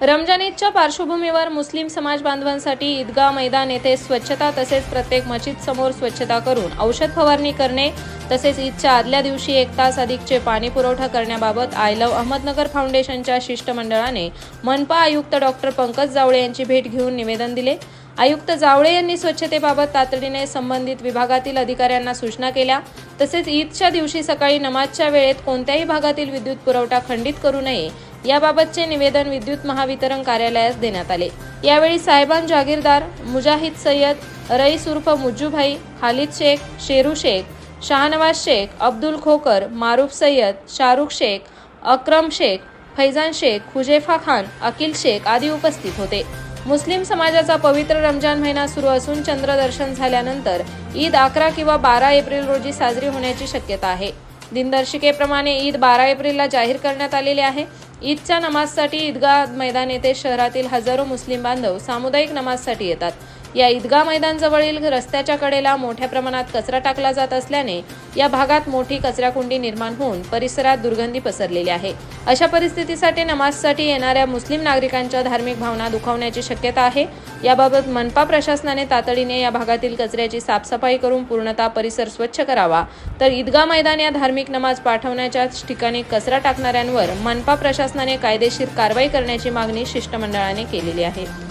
रमजान ईदच्या पार्श्वभूमीवर मुस्लिम समाज बांधवांसाठी ईदगाह मैदान येथे स्वच्छता तसेच प्रत्येक मशीद समोर स्वच्छता करून औषध फवारणी करणे तसेच ईदच्या आदल्या दिवशी एक तास अधिकचे पाणी पुरवठा करण्याबाबत आय लव्ह अहमदनगर फाउंडेशनच्या शिष्टमंडळाने मनपा आयुक्त डॉक्टर पंकज जावळे यांची भेट घेऊन निवेदन दिले. आयुक्त जावळे यांनी स्वच्छतेबाबत तातडीने संबंधित विभागातील अधिकाऱ्यांना सूचना केल्या. तसेच ईदच्या दिवशी सकाळी नमाजच्या वेळेत कोणत्याही भागातील विद्युत पुरवठा खंडित करू नये याबाबतचे निवेदन विद्युत महावितरण कार्यालयास देण्यात आले. यावेळी साहेबान जागीरदार मुजाहिद सय्यद रईस उर्फ मुज्जूभाई खालिद शेख शेरू शेख शाहनवाज शेख अब्दुल खोकर मारूफ सय्यद शाहरुख शेख अक्रम शेख फैजान शेख हुजेफा खान अकिल शेख आदी उपस्थित होते. मुस्लिम समाजाचा पवित्र रमजान महिना सुरू असून चंद्रदर्शन झाल्यानंतर ईद अकरा किंवा बारा एप्रिल रोजी साजरी होण्याची शक्यता आहे. दिनदर्शिकेप्रमाणे ईद बारा एप्रिलला जाहीर करण्यात आलेली आहे. ईदच्या नमाजसाठी ईदगाह मैदान येथे शहरातील हजारो मुस्लिम बांधव सामुदायिक नमाजसाठी येतात. या ईदगा मैदानजवळील रस्त्याच्या कडेला मोठ्या प्रमाणात कचरा टाकला जात असल्याने या भागात मोठी कचराकुंडी निर्माण होऊन परिसरात दुर्गंधी पसरलेली आहे. अशा परिस्थितीसाठी नमाजसाठी येणाऱ्या मुस्लिम नागरिकांच्या धार्मिक भावना दुखावण्याची शक्यता आहे. याबाबत मनपा प्रशासनाने तातडीने या भागातील कचऱ्याची साफसफाई करून पूर्णतः परिसर स्वच्छ करावा. तर ईदगा मैदान या धार्मिक नमाज पाठवण्याच्या ठिकाणी कचरा टाकणाऱ्यांवर मनपा प्रशासनाने कायदेशीर कारवाई करण्याची मागणी शिष्टमंडळाने केलेली आहे.